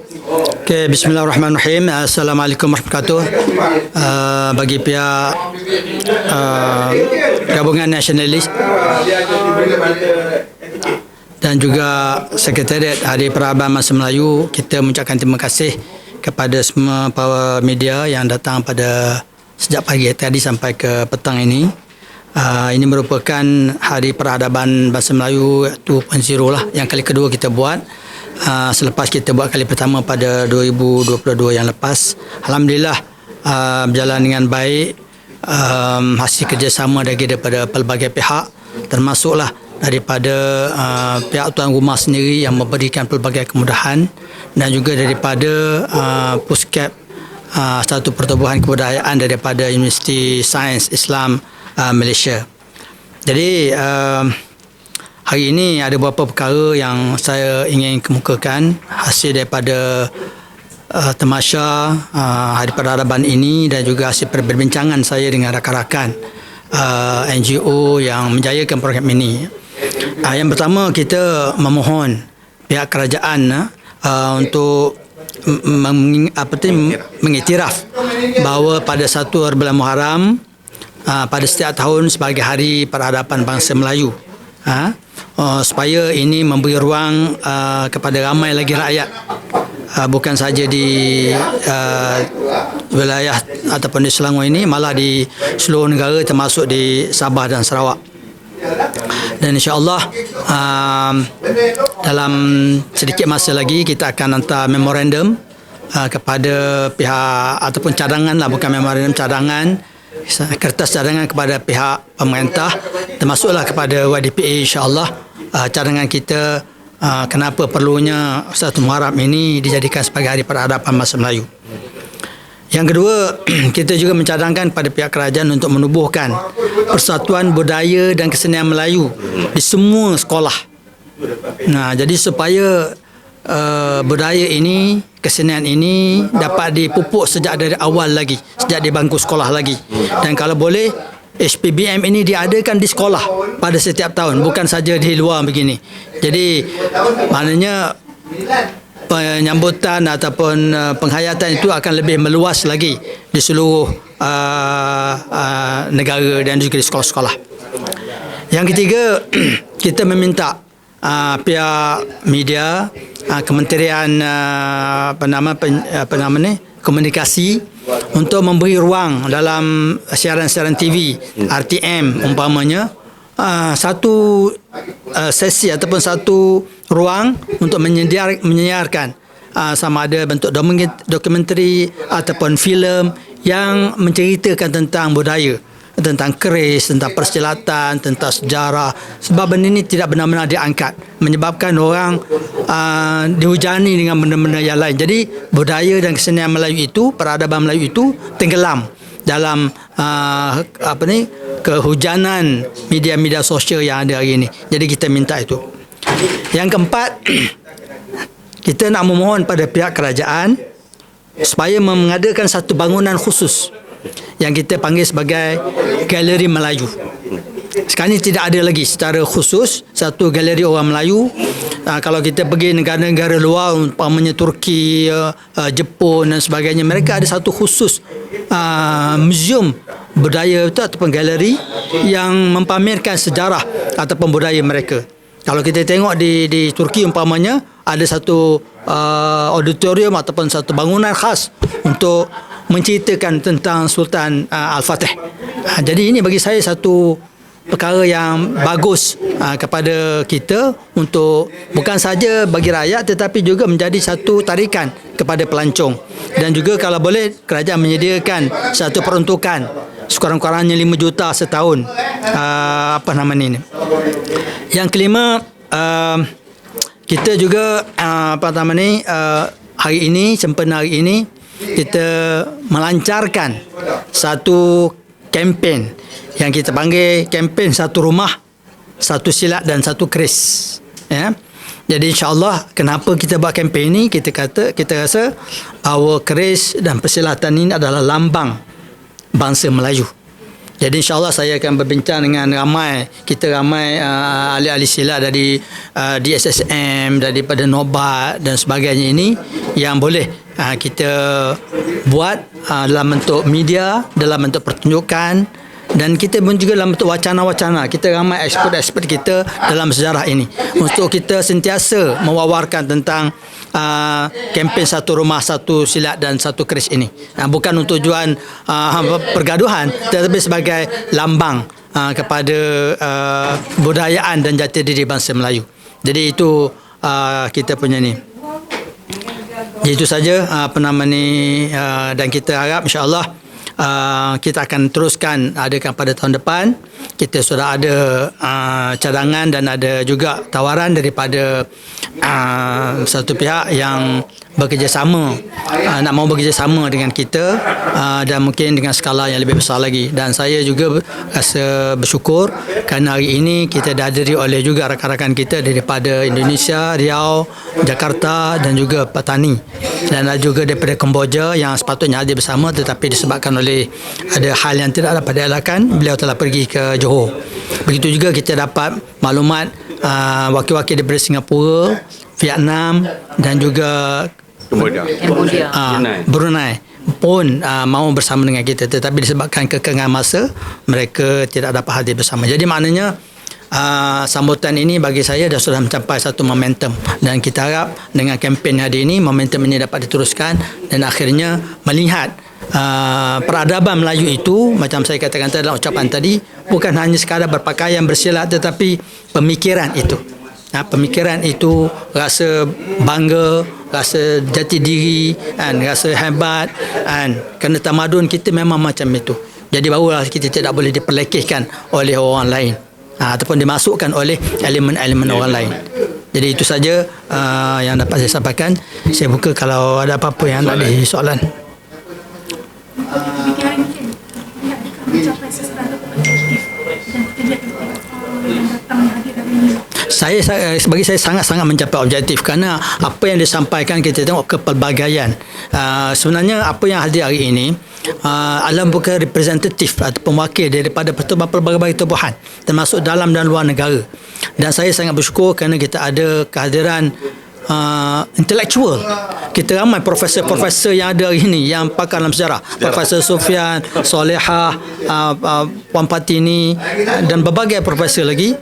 Okay, Bismillahirrahmanirrahim. Assalamualaikum warahmatullahi wabarakatuh. Uh, bagi pihak uh, gabungan nasionalis dan juga Sekretariat Hari Perabaan Masa Melayu, kita mengucapkan terima kasih kepada semua power media yang datang pada sejak pagi tadi sampai ke petang ini. Uh, ini merupakan Hari Peradaban Bahasa Melayu 2.0 lah yang kali kedua kita buat. Uh, selepas kita buat kali pertama pada 2022 yang lepas. Alhamdulillah uh, berjalan dengan baik. Um, hasil kerjasama dari daripada pelbagai pihak termasuklah daripada uh, pihak tuan rumah sendiri yang memberikan pelbagai kemudahan dan juga daripada uh, puskep uh, satu pertubuhan kebudayaan daripada Universiti Sains Islam uh, Malaysia. Jadi uh, hari ini ada beberapa perkara yang saya ingin kemukakan hasil daripada uh, temasya uh, Hari Peradaban ini dan juga hasil perbincangan saya dengan rakan-rakan uh, NGO yang menjayakan program ini. Uh, yang pertama kita memohon pihak kerajaan uh, untuk meng, apa tu, mengiktiraf bahawa pada satu bulan Muharram uh, pada setiap tahun sebagai hari peradaban bangsa Melayu. Uh, uh, supaya ini memberi ruang uh, kepada ramai lagi rakyat. Uh, bukan saja di uh, wilayah ataupun di Selangor ini malah di seluruh negara termasuk di Sabah dan Sarawak. Dan insyaAllah uh, dalam sedikit masa lagi kita akan hantar memorandum uh, kepada pihak ataupun cadangan lah bukan memorandum cadangan kertas cadangan kepada pihak pemerintah termasuklah kepada YDPA insyaAllah uh, cadangan kita uh, kenapa perlunya satu Muharram ini dijadikan sebagai hari peradaban masa Melayu. Yang kedua, kita juga mencadangkan pada pihak kerajaan untuk menubuhkan persatuan budaya dan kesenian Melayu di semua sekolah. Nah, jadi supaya uh, budaya ini, kesenian ini dapat dipupuk sejak dari awal lagi, sejak di bangku sekolah lagi. Dan kalau boleh, HPBM ini diadakan di sekolah pada setiap tahun, bukan saja di luar begini. Jadi, maknanya penyambutan ataupun uh, penghayatan itu akan lebih meluas lagi di seluruh uh, uh, negara dan juga di sekolah-sekolah. Yang ketiga, kita meminta uh, pihak media, uh, Kementerian uh, apa nama apa nama ni komunikasi untuk memberi ruang dalam siaran-siaran TV RTM umpamanya. Uh, satu uh, sesi ataupun satu ruang untuk menyiar, menyiarkan. Uh, sama ada bentuk dokumentari ataupun filem yang menceritakan tentang budaya tentang keris, tentang persilatan, tentang sejarah. Sebab benda ini tidak benar-benar diangkat. Menyebabkan orang uh, dihujani dengan benda-benda yang lain. Jadi budaya dan kesenian Melayu itu, peradaban Melayu itu tenggelam dalam uh, apa ni kehujanan media-media sosial yang ada hari ini. Jadi kita minta itu. Yang keempat, kita nak memohon pada pihak kerajaan supaya mengadakan satu bangunan khusus yang kita panggil sebagai Galeri Melayu. Sekarang ini tidak ada lagi secara khusus satu galeri orang Melayu. Uh, kalau kita pergi negara-negara luar, umpamanya Turki, uh, uh, Jepun dan sebagainya, mereka ada satu khusus uh, museum budaya itu ataupun galeri yang mempamerkan sejarah ataupun budaya mereka. Kalau kita tengok di di Turki umpamanya ada satu uh, auditorium ataupun satu bangunan khas untuk menceritakan tentang Sultan uh, Al-Fatih. Uh, jadi ini bagi saya satu perkara yang bagus uh, kepada kita untuk bukan saja bagi rakyat tetapi juga menjadi satu tarikan kepada pelancong. Dan juga kalau boleh kerajaan menyediakan satu peruntukan sekurang-kurangnya 5 juta setahun. Uh, apa nama ni yang kelima uh, kita juga uh, apa nama ni uh, hari ini sempena hari ini kita melancarkan satu kempen yang kita panggil kempen satu rumah satu silat dan satu keris. Ya. Jadi insyaallah kenapa kita buat kempen ini kita kata kita rasa bahawa keris dan persilatan ini adalah lambang bangsa Melayu. Jadi insyaAllah saya akan berbincang dengan ramai, kita ramai uh, ahli-ahli silat dari uh, DSSM, daripada Nobat dan sebagainya ini yang boleh uh, kita buat uh, dalam bentuk media, dalam bentuk pertunjukan dan kita pun juga dalam bentuk wacana-wacana. Kita ramai expert-expert kita dalam sejarah ini. Untuk kita sentiasa mewawarkan tentang uh, kempen satu rumah satu silat dan satu keris ini. Uh, bukan untuk tujuan uh, pergaduhan tetapi sebagai lambang uh, kepada uh, budayaan dan jati diri bangsa Melayu. Jadi itu uh, kita punya ni itu saja uh, apa nama ni uh, dan kita harap insya-Allah uh, kita akan teruskan adakan pada tahun depan. Kita sudah ada uh, cadangan dan ada juga tawaran daripada uh, satu pihak yang bekerjasama uh, nak mau bekerjasama dengan kita uh, dan mungkin dengan skala yang lebih besar lagi. Dan saya juga rasa bersyukur kerana hari ini kita dihadiri oleh juga rakan-rakan kita daripada Indonesia, Riau, Jakarta dan juga Patani dan ada juga daripada Kemboja yang sepatutnya hadir bersama tetapi disebabkan oleh ada hal yang tidak dapat dielakkan beliau telah pergi ke Johor. Begitu juga kita dapat maklumat uh, wakil-wakil daripada Singapura Vietnam dan juga Cambodia. Cambodia. uh, Brunei. Brunei pun uh, mahu bersama dengan kita tetapi disebabkan kekengan masa mereka tidak dapat hadir bersama. Jadi maknanya uh, sambutan ini bagi saya dah sudah mencapai satu momentum dan kita harap dengan kempen hari ini momentum ini dapat diteruskan dan akhirnya melihat Uh, peradaban Melayu itu macam saya katakan tadi dalam ucapan tadi bukan hanya sekadar berpakaian bersilat tetapi pemikiran itu Ha, pemikiran itu rasa bangga, rasa jati diri, kan, rasa hebat, kan, kerana tamadun kita memang macam itu. Jadi barulah kita tidak boleh diperlekehkan oleh orang lain ha, ataupun dimasukkan oleh elemen-elemen orang lain. Jadi itu saja uh, yang dapat saya sampaikan. Saya buka kalau ada apa-apa yang nak di soalan. Saya saya- bagi saya sangat-sangat mencapai objektif kerana apa yang disampaikan kita tengok kepelbagaian. Uh, sebenarnya apa yang hadir hari ini uh, adalah bukan representatif atau pemwakil daripada pertubuhan pelbagai tubuhan termasuk dalam dan luar negara. Dan saya sangat bersyukur kerana kita ada kehadiran uh, intellectual. Kita ramai profesor-profesor yang ada hari ini yang pakar dalam sejarah. Profesor Sofian, Solehah, uh, uh, Puan Patini uh, dan berbagai profesor lagi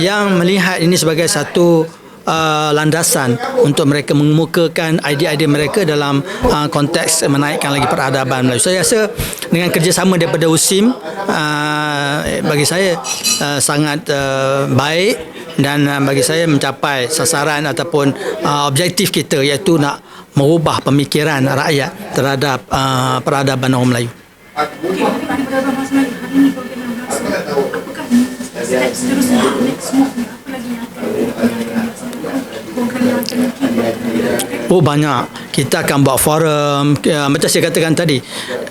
yang melihat ini sebagai satu uh, landasan untuk mereka mengemukakan idea-idea mereka dalam uh, konteks menaikkan lagi peradaban Melayu. Saya rasa dengan kerjasama daripada USIM uh, bagi saya uh, sangat uh, baik dan uh, bagi saya mencapai sasaran ataupun uh, objektif kita iaitu nak merubah pemikiran rakyat terhadap uh, peradaban orang Melayu. Oh banyak. Kita akan buat forum uh, macam saya katakan tadi.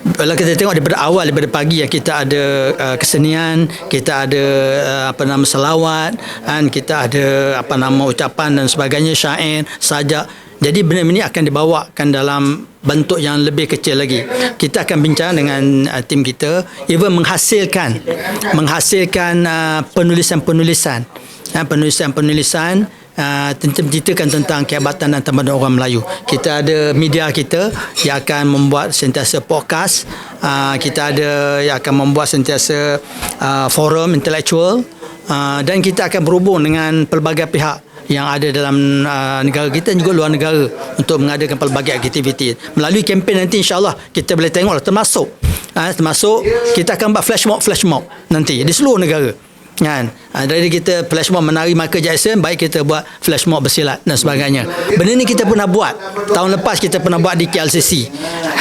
Kalau kita tengok daripada awal daripada pagi ya kita ada uh, kesenian, kita ada uh, apa nama selawat, kan kita ada apa nama ucapan dan sebagainya syair, sajak. Jadi benda ini akan dibawakan dalam bentuk yang lebih kecil lagi. Kita akan bincang dengan uh, tim kita even menghasilkan menghasilkan uh, penulisan-penulisan. Penulisan-penulisan Uh, menceritakan tentang kehebatan dan tamadun orang Melayu. Kita ada media kita yang akan membuat sentiasa podcast. Uh, kita ada yang akan membuat sentiasa uh, forum intelektual uh, dan kita akan berhubung dengan pelbagai pihak yang ada dalam uh, negara kita dan juga luar negara untuk mengadakan pelbagai aktiviti. Melalui kempen nanti insyaAllah kita boleh tengok termasuk uh, termasuk kita akan buat flash mob flash mob nanti di seluruh negara kan? Ha, dari kita flash mob menari Michael Jackson baik kita buat flash mob bersilat dan sebagainya. Benda ni kita pernah buat. Tahun lepas kita pernah buat di KLCC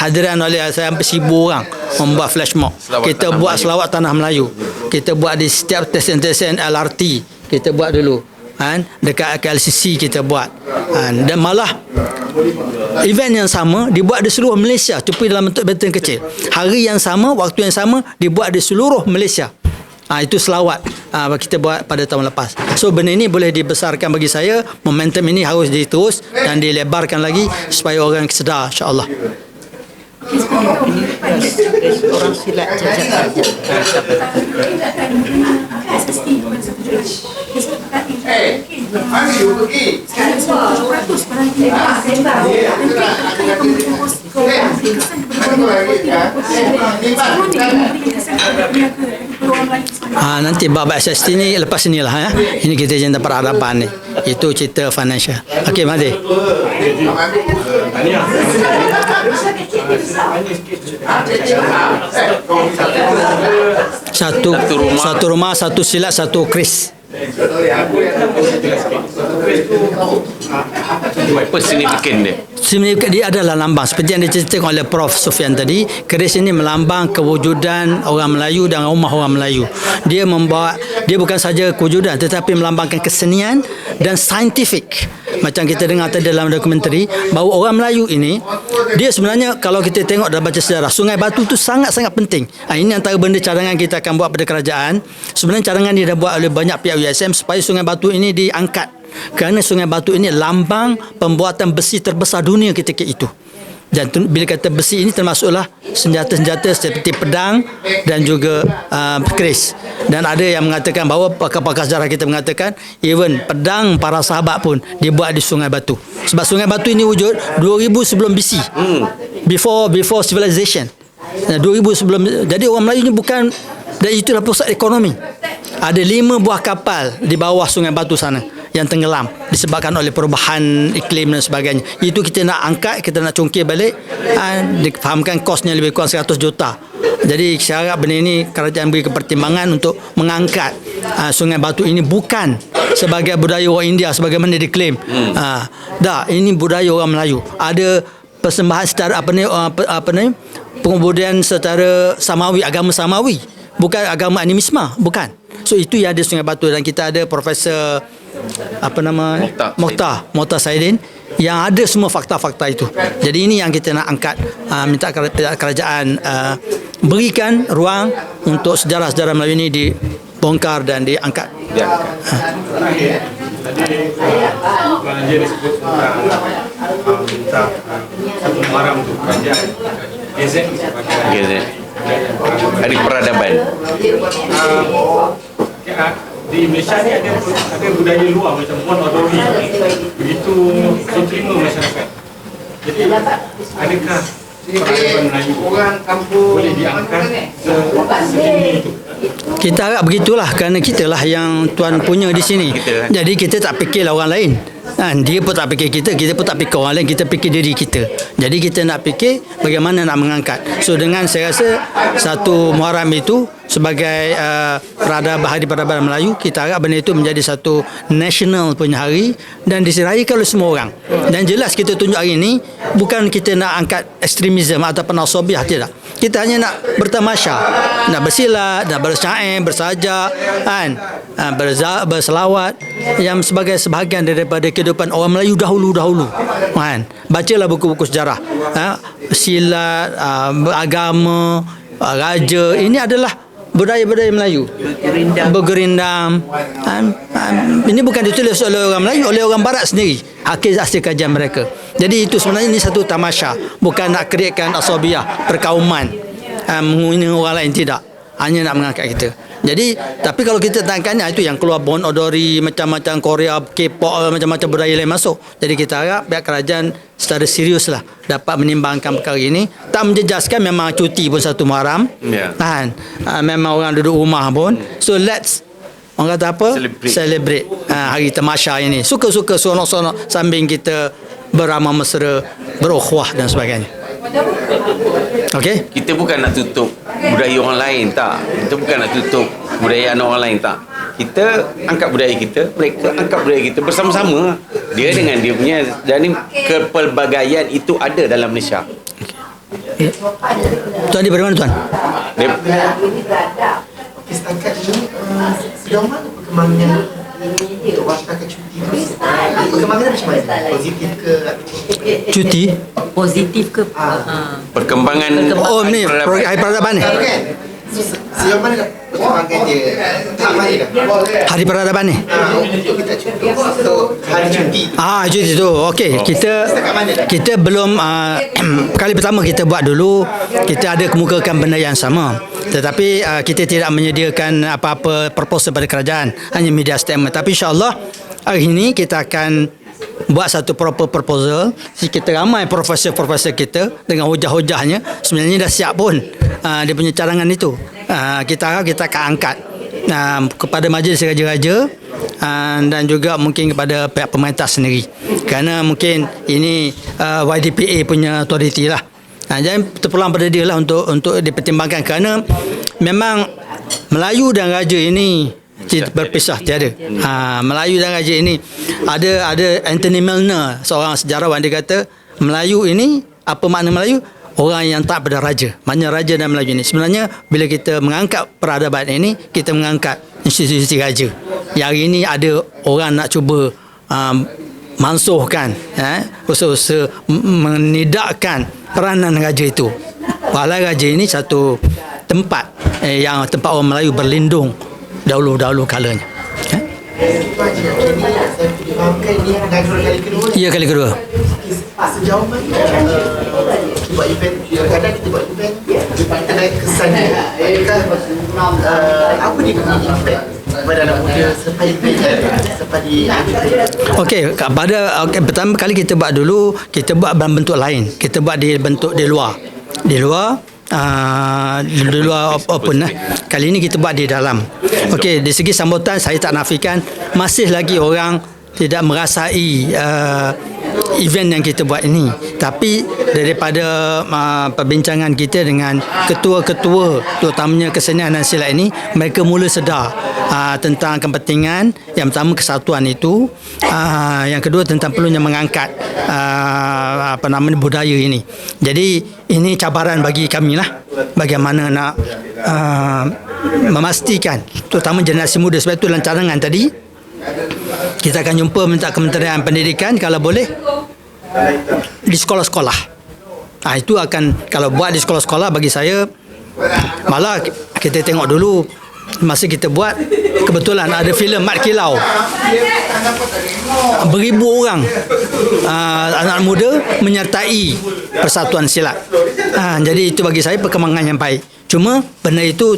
hadiran oleh saya hampir seribu orang membuat flash mob. Selawat kita Tanah buat Melayu. selawat tanah Melayu. Kita buat di setiap stesen-stesen LRT kita buat dulu. Kan? Dekat KLCC kita buat. Kan? Dan malah event yang sama dibuat di seluruh Malaysia. Tapi dalam bentuk benteng kecil. Hari yang sama waktu yang sama dibuat di seluruh Malaysia Ha, itu selawat ha, kita buat pada tahun lepas. So benda ini boleh dibesarkan bagi saya. Momentum ini harus diterus dan dilebarkan lagi supaya orang sedar insya-Allah. Orang silat jajak jajak. kita akan menerima SST pada 1 Julai. Besok kali mungkin sekarang 1 Julai bagus pada ini. Dan kita adakah yang memberikan pos kau memberi kesan kepada orang lain atau tidak? Semua ni memberikan kesan kepada peniaga kepada orang lain. Ha, nanti bab SST ni lepas ni lah ya. Ini kita jantan perhadapan ni. Itu cerita financial. Okey, Mahdi. Satu Satu rumah. satu rumah, satu silat, satu kris. Apa signifikan dia? Sebenarnya dia adalah lambang. Seperti yang diceritakan oleh Prof. Sofian tadi keris ini melambang kewujudan orang Melayu dan rumah orang Melayu. Dia membawa dia bukan saja kewujudan tetapi melambangkan kesenian dan saintifik. Macam kita dengar tadi dalam dokumentari bahawa orang Melayu ini dia sebenarnya kalau kita tengok dalam baca sejarah Sungai Batu tu sangat-sangat penting. Ha, ini antara benda cadangan kita akan buat pada kerajaan. Sebenarnya cadangan ini dah buat oleh banyak pihak USM supaya Sungai Batu ini diangkat kerana Sungai Batu ini lambang pembuatan besi terbesar dunia ketika itu. Dan bila kata besi ini termasuklah senjata-senjata seperti pedang dan juga uh, keris. Dan ada yang mengatakan bahawa pakar-pakar sejarah kita mengatakan even pedang para sahabat pun dibuat di Sungai Batu. Sebab Sungai Batu ini wujud 2000 sebelum BC. Before before civilization. Nah, 2000 sebelum jadi orang Melayu ini bukan dan itulah pusat ekonomi. Ada lima buah kapal di bawah Sungai Batu sana yang tenggelam disebabkan oleh perubahan iklim dan sebagainya. Itu kita nak angkat, kita nak congkir balik, ha, difahamkan kosnya lebih kurang 100 juta. Jadi saya harap benda ini kerajaan beri kepertimbangan untuk mengangkat ha, Sungai Batu ini bukan sebagai budaya orang India sebagaimana diklaim. Hmm. Ha, dah, ini budaya orang Melayu. Ada persembahan secara apa ni apa, apa ni pengubudian secara samawi agama samawi bukan agama animisma bukan. So itu yang ada Sungai Batu. Dan kita ada profesor apa nama Mokhtar Mokhtar Mokhtar Saidin yang ada semua fakta-fakta itu. Jadi ini yang kita nak angkat uh, minta kera- kerajaan uh, berikan ruang untuk sejarah-sejarah Melayu ini dibongkar dan diangkat. Dia Belanja disebut tentang uh, minta uh, satu Muharram untuk kerajaan. GZ sebagai Gazette. Hari peradaban. di Malaysia ni ada ada budaya luar macam Mon Odori begitu diterima masyarakat. Jadi adakah peradaban Melayu boleh diangkat se setinggi itu? Kita harap begitulah kerana kita lah yang tuan punya di sini. Kita. Jadi kita tak fikirlah orang lain. Kan? Dia pun tak fikir kita, kita pun tak fikir orang lain, kita fikir diri kita. Jadi kita nak fikir bagaimana nak mengangkat. So dengan saya rasa satu Muharram itu sebagai uh, peradaban hari peradaban Melayu, kita harap benda itu menjadi satu national punya hari dan diserahikan oleh semua orang. Dan jelas kita tunjuk hari ini bukan kita nak angkat ekstremisme ataupun asobiah tidak. Kita hanya nak bertamasya, nak bersilat, nak bersyair, bersajak, kan? Ha, berza, berselawat yang sebagai sebahagian daripada kehidupan orang Melayu dahulu-dahulu. Kan? Bacalah buku-buku sejarah. Ha? Silat, ha, agama, raja, ini adalah budaya-budaya Melayu. Bergerindam. Ha? Ha? Ini bukan ditulis oleh orang Melayu, oleh orang Barat sendiri. Hakiz hasil kajian mereka. Jadi itu sebenarnya ini satu tamasya. Bukan nak createkan asabiah, perkauman. Menghina orang lain, tidak. Hanya nak mengangkat kita. Jadi, tapi kalau kita tangkapnya itu yang keluar Bon Odori, macam-macam Korea, K-pop, macam-macam budaya lain masuk. Jadi kita harap pihak kerajaan secara serius lah dapat menimbangkan perkara ini. Tak menjejaskan memang cuti pun satu Muharram. Ya. Kan? Memang orang duduk rumah pun. So let's Orang kata apa? Celebrate. Celebrate ha, hari temasya ini. Suka-suka seronok-seronok sambil kita beramah mesra, berukhuwah dan sebagainya. Okey? Kita bukan nak tutup budaya orang lain tak. Kita bukan nak tutup budaya orang lain tak. Kita angkat budaya kita, mereka angkat budaya kita bersama-sama. Dia dengan dia punya dan ni kepelbagaian itu ada dalam Malaysia. Tuan di dari mana tuan? Dia, Okey, setakat ini uh, sejauh mana perkembangan untuk masyarakat cuti tu? Perkembangan macam mana? Positif ke? Cuti? Positif ke? Ah. Ah. perkembangan Oh ni, peradaban. hari peradaban ni. Kan? Se- Sejauh mana perkembangan dia? Tahap mana dah? Hari peradaban ni. Ah, Untuk kita cuti, untuk hari cuti tu. Ah, cuti tu. Okey, kita kita belum uh, kali pertama kita buat dulu, kita ada kemukakan benda yang sama. Tetapi uh, kita tidak menyediakan apa-apa proposal pada kerajaan, hanya media statement. Tapi insya-Allah hari ini kita akan buat satu proper proposal. Kita ramai profesor-profesor kita dengan hujah-hujahnya sebenarnya dah siap pun. Uh, dia punya cadangan itu. Uh, kita harap kita akan angkat uh, kepada majlis raja-raja uh, dan juga mungkin kepada pihak pemerintah sendiri. Kerana mungkin ini uh, YDPA punya authority lah. Ha, jadi terpulang pada dia lah untuk untuk dipertimbangkan. Kerana memang Melayu dan Raja ini tidak berpisah tiada. Ha, Melayu dan Raja ini ada ada Anthony Milner seorang sejarawan dia kata Melayu ini apa makna Melayu? Orang yang tak pada raja. Maknanya raja dan Melayu ini. Sebenarnya bila kita mengangkat peradaban ini, kita mengangkat institusi raja. Yang hari ini ada orang nak cuba um, mansuhkan eh, usaha-usaha menidakkan peranan raja itu. Balai raja ini satu tempat eh, yang tempat orang Melayu berlindung dahulu-dahulu kalanya. Eh? Ya kali kedua. Sejauh mana Okey, pada okay, pertama kali kita buat dulu, kita buat dalam bentuk lain. Kita buat di bentuk di luar. Di luar uh, di luar op- open lah. Kali ini kita buat di dalam. Okey, di segi sambutan saya tak nafikan masih lagi orang tidak merasai uh, event yang kita buat ini. Tapi daripada uh, perbincangan kita dengan ketua-ketua terutamanya kesenian dan silat ini, mereka mula sedar uh, tentang kepentingan yang pertama kesatuan itu, uh, yang kedua tentang perlunya mengangkat uh, apa namanya budaya ini. Jadi ini cabaran bagi kami lah bagaimana nak uh, memastikan terutama generasi muda sebab itu dalam cadangan tadi kita akan jumpa minta Kementerian Pendidikan kalau boleh di sekolah-sekolah. Ah itu akan kalau buat di sekolah-sekolah bagi saya malah kita tengok dulu masa kita buat kebetulan ada filem Mat Kilau. Beribu orang uh, anak muda menyertai persatuan silat. Ah jadi itu bagi saya perkembangan yang baik. Cuma benda itu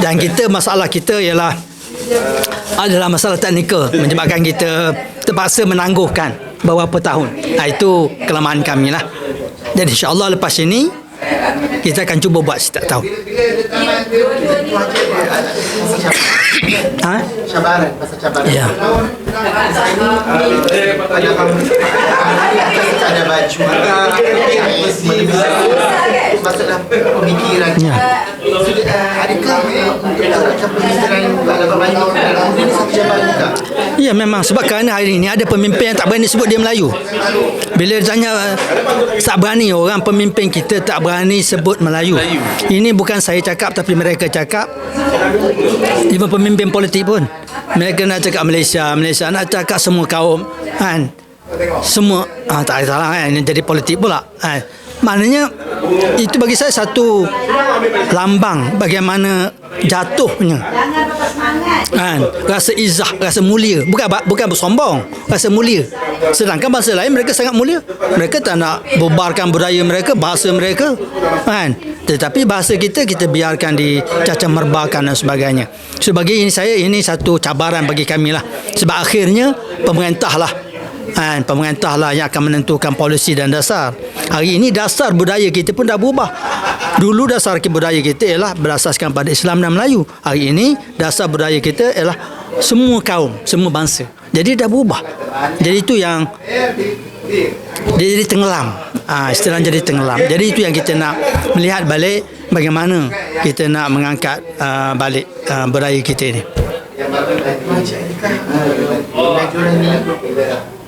dan kita masalah kita ialah adalah masalah teknikal menyebabkan kita terpaksa menangguhkan beberapa tahun. Ha, itu kelemahan kami lah. Jadi insyaAllah lepas ini kita akan cuba buat setiap tahun. Ha? cabaran, pasal cabaran. Ya. Ada baju pemikiran Ya. Ya memang sebab kerana hari ini ada pemimpin yang tak berani sebut dia Melayu. Bila ditanya uh, tak berani orang pemimpin kita tak berani sebut Melayu. Ini bukan saya cakap tapi mereka cakap. Even pemimpin politik pun mereka nak cakap Malaysia, Malaysia nak cakap semua kaum kan. Semua ah, tak salah kan ini jadi politik pula. Kan. Maknanya itu bagi saya satu lambang bagaimana jatuhnya. Kan? Rasa izah rasa mulia. Bukan bukan bersombong rasa mulia. Sedangkan bangsa lain mereka sangat mulia. Mereka tak nak bubarkan budaya mereka bahasa mereka. Kan? Tetapi bahasa kita kita biarkan dicacah merbakan dan sebagainya. So bagi ini saya ini satu cabaran bagi kami lah. Sebab akhirnya pemerintah lah kan pemerintah lah yang akan menentukan polisi dan dasar. Hari ini dasar budaya kita pun dah berubah. Dulu dasar budaya kita ialah berasaskan pada Islam dan Melayu. Hari ini dasar budaya kita ialah semua kaum semua bangsa. Jadi dah berubah. Jadi itu yang dia jadi tenggelam. Ha, istilah jadi tenggelam. Jadi itu yang kita nak melihat balik bagaimana kita nak mengangkat uh, balik uh, budaya kita ini. adakah uh, pengajuan ni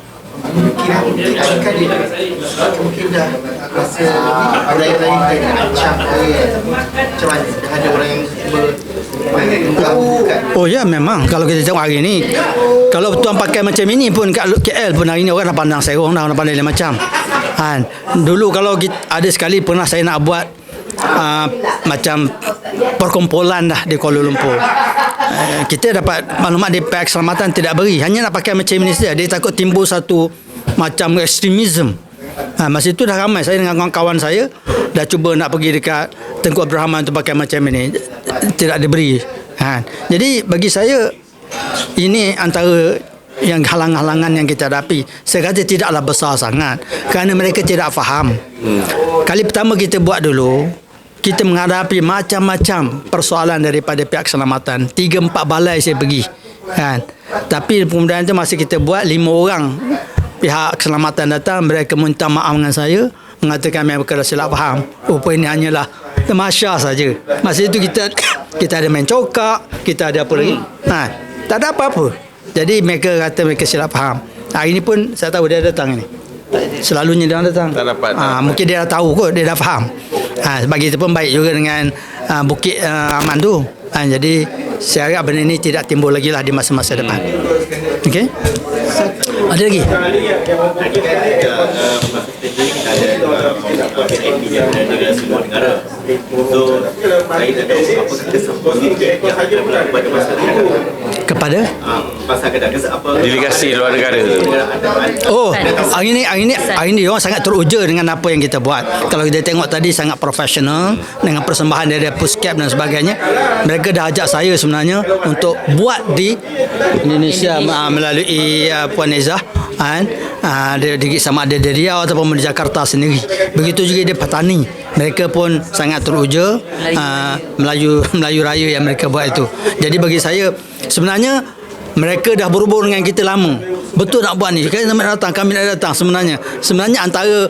mungkin mungkin adakah dia mungkin dah rasa budaya lain dah diancam ke macam mana? Dah ada orang yang Oh ya memang. Kalau kita tengok hari ini kalau tuan pakai macam ini pun kat KL pun hari ini orang dah pandang saya orang dah, dah pandang macam. Ha, dulu kalau kita, ada sekali pernah saya nak buat uh, macam perkumpulan dah di Kuala Lumpur. Uh, kita dapat maklumat di pihak keselamatan tidak beri. Hanya nak pakai macam ini saja. Dia takut timbul satu macam ekstremism. Ha, masa itu dah ramai. Saya dengan kawan-kawan saya dah cuba nak pergi dekat Tengku Abdul Rahman untuk pakai macam ini. Tidak diberi. Ha. jadi bagi saya ini antara yang halang-halangan yang kita hadapi. Saya kata tidaklah besar sangat. Kerana mereka tidak faham. Kali pertama kita buat dulu kita menghadapi macam-macam persoalan daripada pihak keselamatan. Tiga empat balai saya pergi kan? Tapi kemudian itu masa kita buat lima orang pihak keselamatan datang mereka minta maaf dengan saya mengatakan memang dah silap faham. Rupa ini hanyalah temasya saja. Masa itu kita kita ada main cokak kita ada apa lagi ha, tak ada apa-apa. Jadi mereka kata mereka silap faham. Hari ini pun saya tahu dia datang ni selalunya dia datang. Tak dapat, tak ha, dapat. mungkin dia dah tahu kot dia dah faham ha, sebab kita pun baik juga dengan uh, Bukit uh, Aman tu ha, jadi saya harap benda ni tidak timbul lagi lah di masa-masa depan Okey ada lagi kepada Delegasi luar negara tu. Oh, hari ni hari ni hari ni orang sangat teruja dengan apa yang kita buat. Kalau kita tengok tadi sangat profesional dengan persembahan dari Puscap dan sebagainya. Mereka dah ajak saya sebenarnya untuk buat di Indonesia ah, melalui uh, Puan Ezah kan uh, di, di, sama ada di Riau ataupun di Jakarta sendiri. Begitu juga di Patani. Mereka pun sangat teruja uh, Melayu Melayu Raya yang mereka buat itu. Jadi bagi saya sebenarnya mereka dah berhubung dengan kita lama. Betul nak buat ni. Kami nak datang, kami nak datang sebenarnya. Sebenarnya antara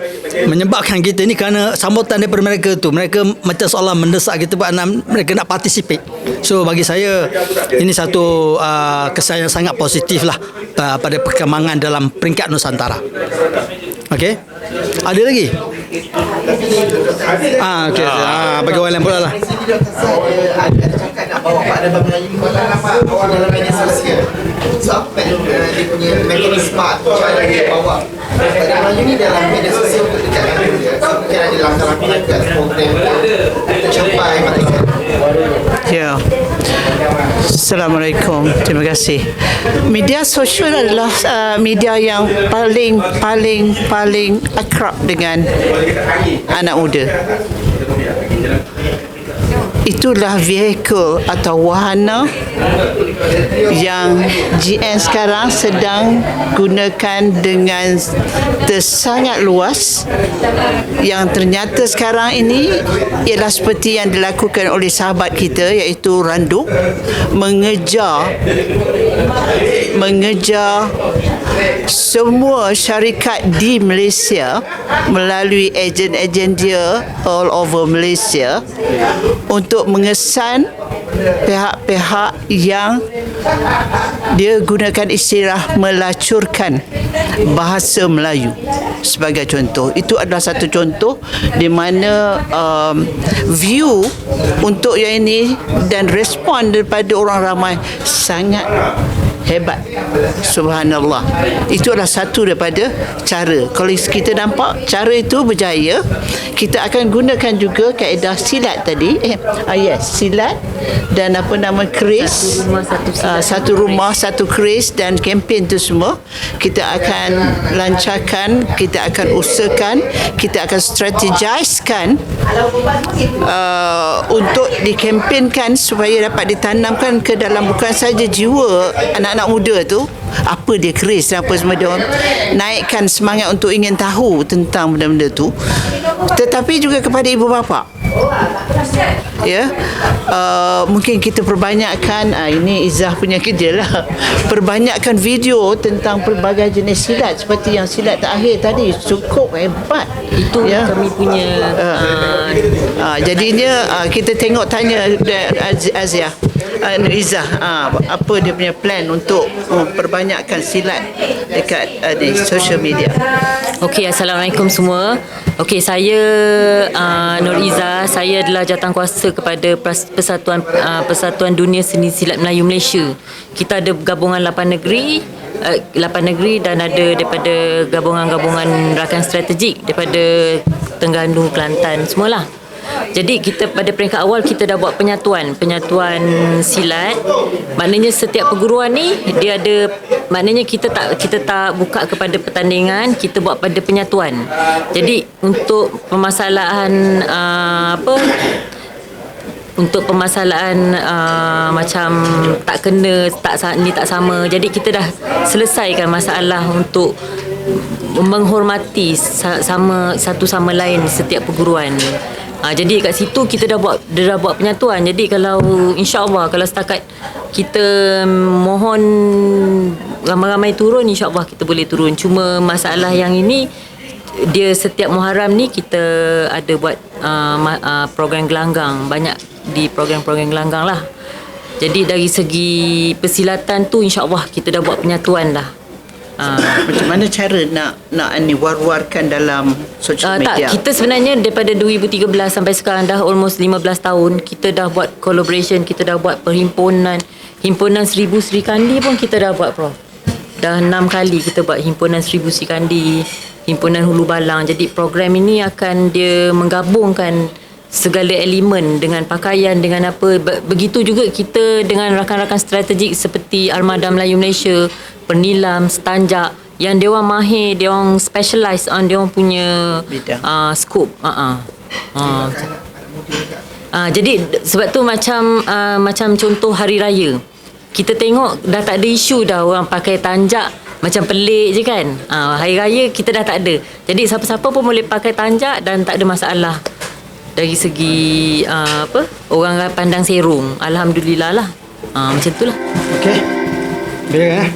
menyebabkan kita ni kerana sambutan daripada mereka tu. Mereka macam seolah mendesak kita buat nak, mereka nak participate. So bagi saya ini satu uh, kesan yang sangat positif lah uh, pada perkembangan dalam peringkat Nusantara. Okey. Ada lagi? Ah, okey. Ah, bagi orang lain pula lah. Sah ada, ada, ada bawa Pak Adabah Melayu ni dalam media sosial. Uh, dia punya mekanisme atau cara dia bawa Pak Adabah Melayu ni dalam media sosial untuk dekat dengan dia. Mungkin ada langkah-langkah ke program untuk capai mereka. Ya. Assalamualaikum. Terima kasih. Media sosial adalah uh, media yang paling paling paling akrab dengan anak muda. Itulah vehicle atau wahana yang GN sekarang sedang gunakan dengan tersangat luas. Yang ternyata sekarang ini ialah seperti yang dilakukan oleh sahabat kita iaitu Randu mengejar mengejar semua syarikat di Malaysia melalui ejen-ejen dia all over Malaysia untuk mengesan pihak-pihak yang dia gunakan istilah melacurkan bahasa Melayu sebagai contoh. Itu adalah satu contoh di mana um, view untuk yang ini dan respon daripada orang ramai sangat hebat. Subhanallah. Itu adalah satu daripada cara. Kalau kita nampak cara itu berjaya kita akan gunakan juga kaedah silat tadi. Eh ah, yes silat dan apa nama kris Satu rumah, satu silat. Ah, satu rumah satu kris dan kempen tu semua. Kita akan lancarkan kita akan usahakan kita akan strategisekan uh, untuk dikempenkan supaya dapat ditanamkan ke dalam bukan saja jiwa anak-anak muda tu apa dia keris dan apa semua dia orang naikkan semangat untuk ingin tahu tentang benda-benda tu. Tetapi juga kepada ibu bapa ya uh, mungkin kita perbanyakkan uh, ini Izzah punya kerja lah. Perbanyakkan video tentang pelbagai jenis silat seperti yang silat terakhir tadi cukup hebat. Itu kami punya uh, uh, jadinya uh, kita tengok tanya Az- Azia Izzah uh, apa dia punya plan untuk uh, perbanyakkan silat dekat uh, di social media Okey, Assalamualaikum semua. Okey, saya uh, Nur Iza. Saya adalah jawatankuasa kepada Pers- Persatuan uh, Persatuan Dunia Seni Silat Melayu Malaysia. Kita ada gabungan 8 negeri uh, 8 negeri dan ada daripada gabungan-gabungan rakan strategik daripada Terengganu, Kelantan, semualah. Jadi kita pada peringkat awal kita dah buat penyatuan, penyatuan silat. Maknanya setiap perguruan ni dia ada maknanya kita tak kita tak buka kepada pertandingan, kita buat pada penyatuan. Jadi untuk permasalahan uh, apa untuk permasalahan uh, macam tak kena tak ni tak sama jadi kita dah selesaikan masalah untuk menghormati sa- sama satu sama lain setiap perguruan Ha, jadi kat situ kita dah buat dia dah buat penyatuan. Jadi kalau insya-Allah kalau setakat kita mohon ramai-ramai turun insya-Allah kita boleh turun. Cuma masalah yang ini dia setiap Muharram ni kita ada buat uh, uh, program gelanggang banyak di program-program gelanggang lah. Jadi dari segi persilatan tu insya-Allah kita dah buat penyatuan dah. Uh, Macam mana cara nak nak ni war-warkan dalam social Uh, media? tak, kita sebenarnya daripada 2013 sampai sekarang dah almost 15 tahun kita dah buat collaboration, kita dah buat perhimpunan, himpunan Seribu Sri Kandi pun kita dah buat Prof. Dah enam kali kita buat himpunan Seribu Sri Kandi, himpunan Hulu Balang. Jadi program ini akan dia menggabungkan segala elemen dengan pakaian dengan apa Be- begitu juga kita dengan rakan-rakan strategik seperti Armada Melayu Malaysia Pernilam Setanjak yang dia orang mahir dia orang specialize on dia orang punya Bidang. uh, scope uh-uh. uh. Uh, jadi sebab tu macam uh, macam contoh hari raya kita tengok dah tak ada isu dah orang pakai tanjak macam pelik je kan? Uh, hari raya kita dah tak ada. Jadi siapa-siapa pun boleh pakai tanjak dan tak ada masalah. Dari segi uh, apa? Orang pandang serong. Alhamdulillah lah. Uh, macam tu lah. Okey. Bila eh?